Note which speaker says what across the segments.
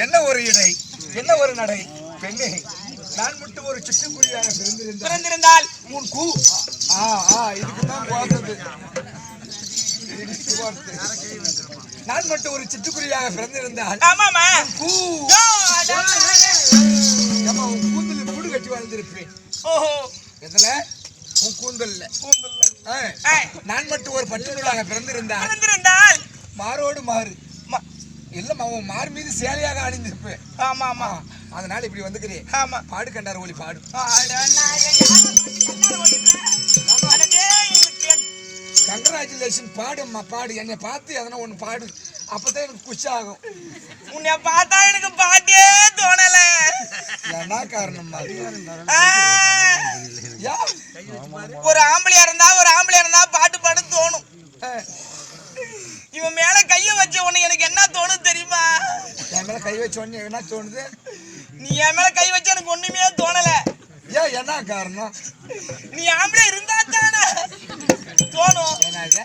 Speaker 1: என்ன ஒரு இடை? என்ன ஒரு நடை? பெண்ணே நான் மட்டும் ஒரு சிட்டுக்குருவியாக
Speaker 2: பிறந்திருந்தால்
Speaker 1: உன் கூ ஆ ஆ இதுக்கு தான் போகிறது இடிச்சு போறது. நான் மட்டும் ஒரு சிட்டுக்குருவியாக பிறந்திருந்தால்
Speaker 2: ஆமாமா
Speaker 1: கூ. ஏம்மா, உன் கூந்தலில் கூடு கட்டி வாழ்ந்திருப்பேன்.
Speaker 2: ஓஹோ.
Speaker 1: எதுல? உன் கூந்தல்ல.
Speaker 2: கூந்தல்ல.
Speaker 1: நான் மட்டும் ஒரு பட்டு நூலாக பிறந்திருந்தால்
Speaker 2: பிறந்திருந்தால்
Speaker 1: மாரோடு மாறு. இல்லம்மா உன் மார் மீது சேலையாக அணிந்திருப்பேன்.
Speaker 2: ஆமா ஆமா.
Speaker 1: அதனால இப்படி வந்துக்கிறேன்.
Speaker 2: ஆமா.
Speaker 1: பாடு கண்டார் ஒளி பாடு. கங்கராச்சுலேஷன் பாடும்மா பாடு. என்னை பார்த்து எதனா ஒன்று பாடு. அப்பதான் எனக்கு குஷி ஆகும்.
Speaker 2: உன்னை பார்த்தா எனக்கு பாட்டே தோணல.
Speaker 1: என்ன காரணம்
Speaker 2: ஒரு ஆம்பளையா இருந்தா ஒரு ஆம்பளையா இருந்தா பாட்டு பாட தோணும்
Speaker 1: ஆ,
Speaker 2: இவன் மேல கைய வச்ச உனக்கு எனக்கு என்ன தோணும் தெரியுமா
Speaker 1: என் மேல கை வச்ச உடனே என்ன தோணுது?
Speaker 2: நீ என் மேல கை வச்ச எனக்கு ஒண்ணுமே தோணல.
Speaker 1: ஏன் என்ன காரணம்?
Speaker 2: நீ ஆம்பளை இருந்தா தானே. தோணும்.
Speaker 1: என்னது?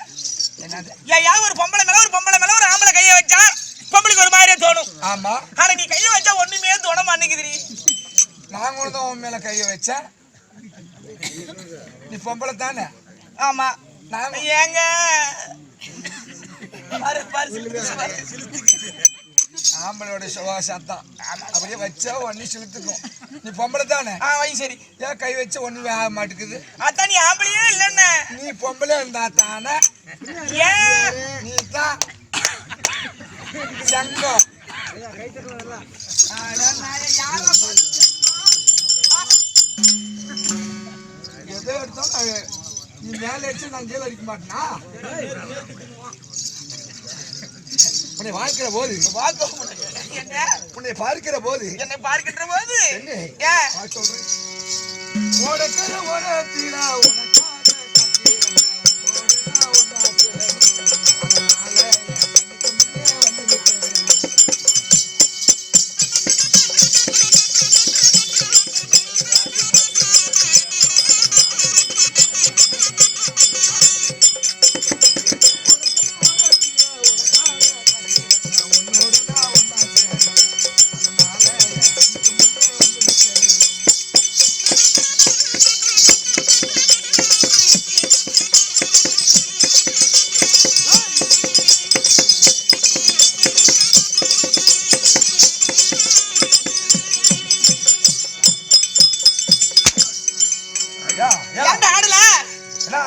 Speaker 1: என்னது?
Speaker 2: ஏன் ஒரு பொம்பளை மேல ஒரு பொம்பளை மேல ஒரு ஆம்பளை கைய வச்சா பொம்பளைக்கு ஒரு மாதிரியே தோணும்.
Speaker 1: ஆமா.
Speaker 2: ஆனா நீ கைய வச்சா ஒண்ணுமே தோண மாட்டேங்குது நீ
Speaker 1: நான் கூட தான் உன் மேல கை வச்சேன். நீ பொம்பளை தானே?
Speaker 2: ஆமா.
Speaker 1: நான்
Speaker 2: ஏங்க? பாரு, பாரு,
Speaker 1: ஆம்பளையோட சுவாசம் தான் அப்படியே வச்சா ஒன்னு செலுத்துக்கும். நீ பொம்பளை தானே?
Speaker 2: ஆ வை சரி.
Speaker 1: ஏன் கை வச்ச ஒண்ணு ஆக மாட்டேங்குது.
Speaker 2: அதான் நீ ஆம்பளையே இல்லைன்னு
Speaker 1: நீ பொம்பளை இருந்தா தானே?
Speaker 2: ஏன்
Speaker 1: நீ தான் சங்கம். எதோ எடுத்தாலும் நீ மேலே நான் கீழே அடிக்க மாட்டேனா? உன்னை பார்க்கிற போது. உன்னை பார்க்கிற போது.
Speaker 2: என்னை பார்க்கின்ற போது?
Speaker 1: என்ன? சொல்றேன்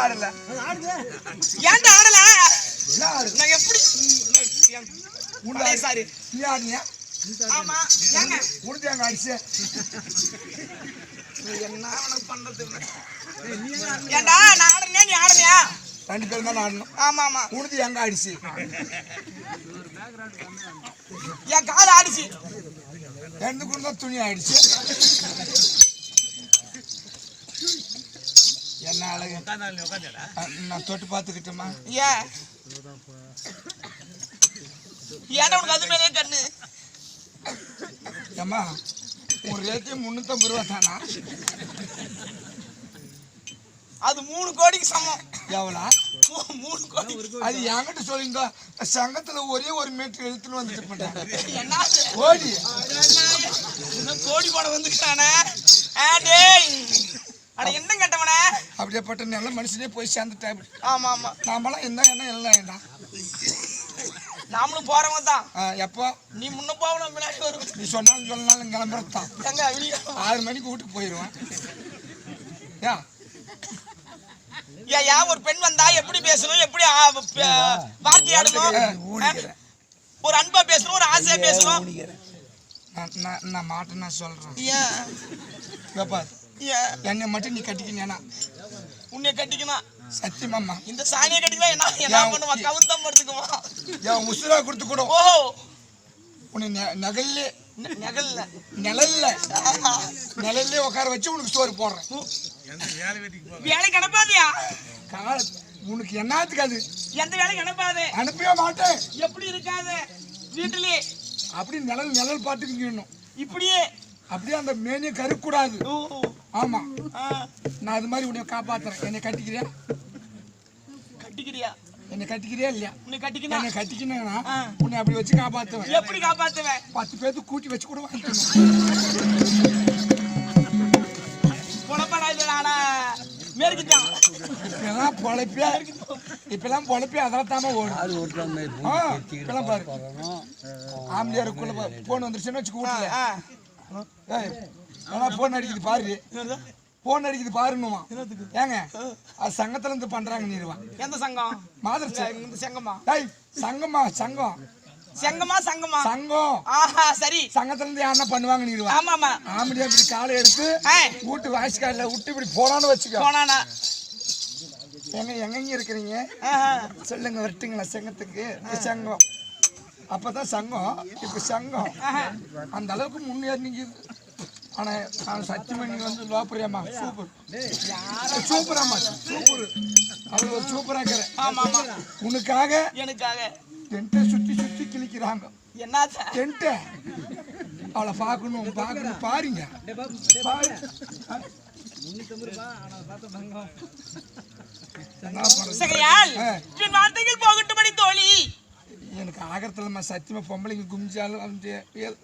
Speaker 2: ஆடல. ஏன்டா ஆடல?
Speaker 1: என்ன ஆடு?
Speaker 2: நான் எப்படி சாரி.
Speaker 1: நீ ஆடுனியா?
Speaker 2: ஆமா. ஏங்க?
Speaker 1: அங்க அடிச்சு
Speaker 2: என்ன பண்றது ஏன்டா நான் ஆடுறேன் நீ ஆடுறியா
Speaker 1: ரெண்டு பேரும் தான் ஆடணும்.
Speaker 2: ஆமா ஆமா.
Speaker 1: உடுத்து எங்க அடிச்சு
Speaker 2: என் கால் ஆடிச்சு.
Speaker 1: ரெண்டு கூட தான் துணி ஆயிடுச்சு. என்ன அழகு? அஹ், நான் தொட்டு பார்த்துக்கிட்டோமா?
Speaker 2: ஏன் ஏன்டா உனக்கு அது மேலே கண்ணு?
Speaker 1: ஏம்மா உன் ரேட்டே முந்நூற்றம்பது ரூபா தானா?
Speaker 2: அது மூணு கோடிக்கு சமம்.
Speaker 1: எவ்வளோ?
Speaker 2: மூணு கோடி.
Speaker 1: அது என்கிட்ட சொல்லிங்க. சங்கத்துல ஒரே ஒரு மீட்டர் எழுத்துன்னு வந்துட்டு ஓடி
Speaker 2: இன்னும் கோடி. படம் வந்துட்டானே டேய். அட என்ன கட்டவனே?
Speaker 1: அப்படியேப்பட்ட நல்ல மனுஷனே போய் சேர்ந்துட்டேன்
Speaker 2: ஆமா ஆமா.
Speaker 1: நாமெல்லாம் என்ன என்ன எல்லாம்
Speaker 2: நாமளும் போறவங்க தான்.
Speaker 1: எப்போ?
Speaker 2: நீ முன்ன போகணும் முன்னாடி வரும்
Speaker 1: நீ சொன்னாலும் சொல்லனாலும் கிளம்புறது தான்.
Speaker 2: எங்க
Speaker 1: ஆறு மணிக்கு வீட்டுக்கு போயிடுவேன்
Speaker 2: ஏன் ஏன் ஒரு பெண் வந்தா எப்படி பேசணும்? எப்படி வார்த்தையாடணும் ஒரு அன்பா பேசணும் ஒரு ஆசையா பேசணும்.
Speaker 1: நான் நான் நான் மாட்டேன் நான் சொல்கிறேன்
Speaker 2: ஏன்?
Speaker 1: ஏப்பா
Speaker 2: ஏன்
Speaker 1: என்னை மட்டும் நீ கட்டிக்கினேனா
Speaker 2: உன்னை கட்டிக்கணும்
Speaker 1: சத்தியமாம்மா.
Speaker 2: இந்த சாணியை கட்டிக்கலாம் என்ன? என்ன பண்ணுவா? கவுந்தம் படுத்துக்குமா
Speaker 1: என் உசுரா கொடுத்து கூட
Speaker 2: ஓஹோ.
Speaker 1: உன்னை நெ- நகல்ல.
Speaker 2: நெகல்ல.
Speaker 1: நிழல்ல. நிழல்லே உட்கார வச்சு உனக்கு சோறு போடுறேன்.
Speaker 2: வேலை கிடப்பாதியா
Speaker 1: கால உனக்கு என்னத்துக்கு அது?
Speaker 2: எந்த வேலை கிடப்பாது
Speaker 1: அனுப்பவே மாட்டேன்.
Speaker 2: எப்படி இருக்காது? வீட்டிலே.
Speaker 1: அப்படி நிழல் நிழல் பாட்டுக்கு
Speaker 2: இப்படியே.
Speaker 1: அப்படியே அந்த மேனியை கருக்கூடாது
Speaker 2: ஓ.
Speaker 1: ஆமா.
Speaker 2: ஆ,
Speaker 1: நான் அது மாதிரி உன்னை காப்பாத்துறேன். என்னை கட்டிக்கிறியா?
Speaker 2: கட்டிக்கிறியா?
Speaker 1: என்னை கட்டிக்கிறியா இல்லையா?
Speaker 2: உன்னை கட்டிக்கணும்
Speaker 1: என்னை கட்டிக்கினா
Speaker 2: ஆ.
Speaker 1: உன்னை அப்படி வச்சு காப்பாத்துவேன்.
Speaker 2: எப்படி காப்பாத்துவேன்?
Speaker 1: பத்து பேர்த்து கூட்டி வச்சு கூட
Speaker 2: மேற்குத்தான்.
Speaker 1: இப்பெல்லாம் பொழைப்பே இப்பெல்லாம் பொழைப்பே அதெல்லாம் தாம ஓடும் இப்பெல்லாம் பாரு. ஆம்பளையாருக்குள்ள போன் வந்துருச்சுன்னு வச்சுக்க வீட்டுல.
Speaker 2: ஆ
Speaker 1: ஏய் ஆனா போன் அடிக்குது பாரு. போன் அடிக்குது பாருன்னுவான். ஏங்க அது சங்கத்துல இருந்து பண்றாங்க நீருவான்
Speaker 2: எந்த சங்கம்?
Speaker 1: மாதிரி
Speaker 2: இந்த சங்கமா?
Speaker 1: ஏய் சங்கம்மா சங்கம்.
Speaker 2: சங்கமா சங்கமா?
Speaker 1: சங்கம்.
Speaker 2: ஆஹா சரி.
Speaker 1: சங்கத்துல இருந்து யாருன்னா பண்ணுவாங்க நீருவான்
Speaker 2: ஆமா ஆமா
Speaker 1: ஆம்பளையா இப்படி காலை எடுத்து வீட்டு வாய்ஸ்காரில் விட்டு இப்படி போனான்னு வச்சுக்கோ.
Speaker 2: போனானா?
Speaker 1: எங்க எங்கெங்க இருக்கிறீங்க. சொல்லுங்க வரட்டுங்களா சங்கத்துக்கு? சங்கம். அப்பதான் சங்கம் இப்ப சங்கம். அந்த அளவுக்கு முன்னேறி நிக்குது ஆனா நான் சத்தியமா நீங்க வந்து லோப்பரியாமா சூப்பர். சூப்பராமா சூப்பர். அவர் ஒரு சூப்பரா இருக்கிற
Speaker 2: ஆமா ஆமா.
Speaker 1: உனக்காக
Speaker 2: எனக்காக.
Speaker 1: டென்ட்டை சுத்தி சுத்தி கிழிக்கிறாங்க.
Speaker 2: என்னாச்ச?
Speaker 1: டென்ட்டை. அவளை பார்க்கணும் பார்க்கணும். பாருங்க. என்ன
Speaker 2: வார்த்தைகள் போகட்டும்படி தோழி.
Speaker 1: எனக்கு ஆகரத்துல சத்தியமா பொம்பளைங்க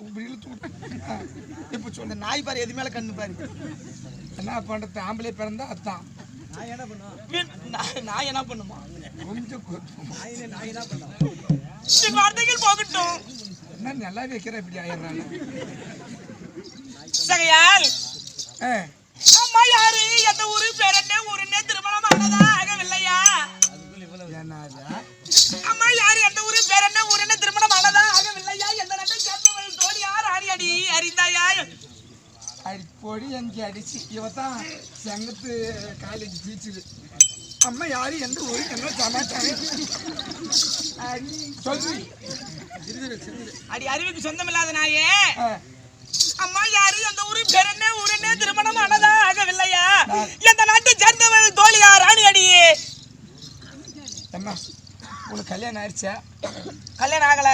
Speaker 1: இப்படி இழுத்து இப்ப சொல்லு
Speaker 2: நாய் பாரு எது மேல கண்ணு பாரு.
Speaker 1: என்ன பண்றது ஆம்பளை பிறந்தா அதான்.
Speaker 2: பின் நான் நான் என்ன பண்ணுமா?
Speaker 1: கொஞ்சம்
Speaker 2: வார்த்தைகள் போகட்டும்.
Speaker 1: என்ன நல்லா வைக்கிற இப்படி ஆயிடுறாங்க.
Speaker 2: சகையால் அம்மா யாரு? எந்த ஊரு? பேர் என்ன? ஊருன்னே திருமணம் ஆனதா? ஆகவில்லையா? அம்மா யாரு? எந்த ஊரு பேர் என்ன? ஊருன்னு திருமணம் ஆனதா? ஆகவில்லையா? எந்த நாட்டை சேர்ந்தவள்? தோழி யார் ஆணி அடி அறிந்தாயா
Speaker 1: அடிப்பொடி எனக்கு அடிச்சு இவதான் சங்கத்து காலேஜ் டீச்சரு அம்மா யாரு? எந்த ஊரு? என்ன சமாச்சாரம்? அடி. சொல்லு.
Speaker 2: அடி அறிவுக்கு சொந்தமில்லாத நாயே.
Speaker 1: ஆ,
Speaker 2: அம்மா யாரு? அந்த ஊரு பேர் என்ன? ஊருன்னு திருமணம் ஆனதா? ஆகவில்லையா? எந்த நாட்டை சேர்ந்தவள்? தோழி யார் ஆணி அடி
Speaker 1: அம்மா உனக்கு கல்யாணம் ஆயிடுச்சா
Speaker 2: கல்யாணம் ஆகல.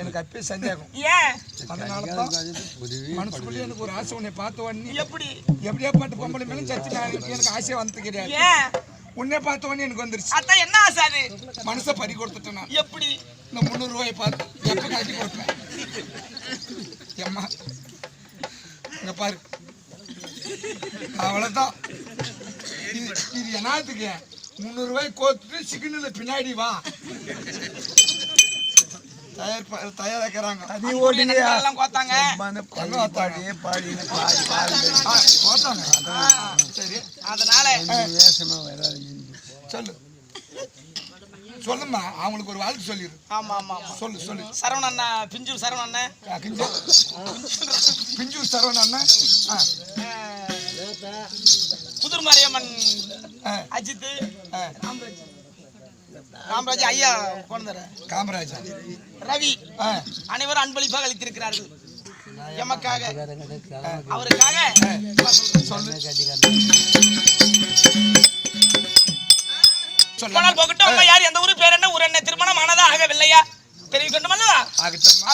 Speaker 1: எனக்கு அப்பயே சந்தேகம்.
Speaker 2: ஏன்?
Speaker 1: அதனால தான் மனசுக்குள்ளே எனக்கு ஒரு ஆசை உன்னை பார்த்த உடனே.
Speaker 2: எப்படி?
Speaker 1: எப்படியா பாட்டு பொம்பளை மேலும் நான் எனக்கு ஆசையா வந்து கிடையாது
Speaker 2: ஏன்?
Speaker 1: உன்னை பார்த்த உடனே எனக்கு வந்துருச்சு.
Speaker 2: அதான் என்ன ஆசை அது?
Speaker 1: மனசை பறி கொடுத்துட்டேன் நான்.
Speaker 2: எப்படி?
Speaker 1: இந்த முந்நூறு ரூபாயை பார்த்து எப்போ கட்டி கொடுப்பேன்? எம்மா இங்க பாரு. அவ்வளோதான் இது இது என்னத்துக்கு? முந்நூறு ரூபாய் கோத்துட்டு சிக்கனில் பின்னாடி வா. தயார் தயாராக்குறாங்க.
Speaker 2: எல்லாம் கோத்தாங்க.
Speaker 1: எங்க வாத்தாடி? ஆ, கோத்தாங்க. சரி.
Speaker 2: அதனால
Speaker 1: சொல்லு. சொல்லும்மா. அவங்களுக்கு ஒரு வாழ்த்து சொல்லிடு.
Speaker 2: ஆமா ஆமா ஆமா.
Speaker 1: சொல்லு சொல்லு.
Speaker 2: சரவண அண்ணா பிஞ்சூர் சரவண
Speaker 1: கிஞ்சு பிஞ்சூர் சரவண அண்ணன் ஆ.
Speaker 2: புதுர் மாரியம்மன் அஜித் ராமராஜ் ஐயா குழந்தை
Speaker 1: காமராஜா
Speaker 2: ரவி அனைவரும் அன்பளிப்பாக அளித்திருக்கிறார்கள். எமக்காக அவருக்காக. போனால் போகட்டும். அம்மா யார் எந்த ஊரு பேர் என்ன ஊர் என்ன திருமணம் ஆனதா ஆகவில்லையா? தெரிவிக்கட்டும் அல்லவா?
Speaker 1: ஆகட்டம்மா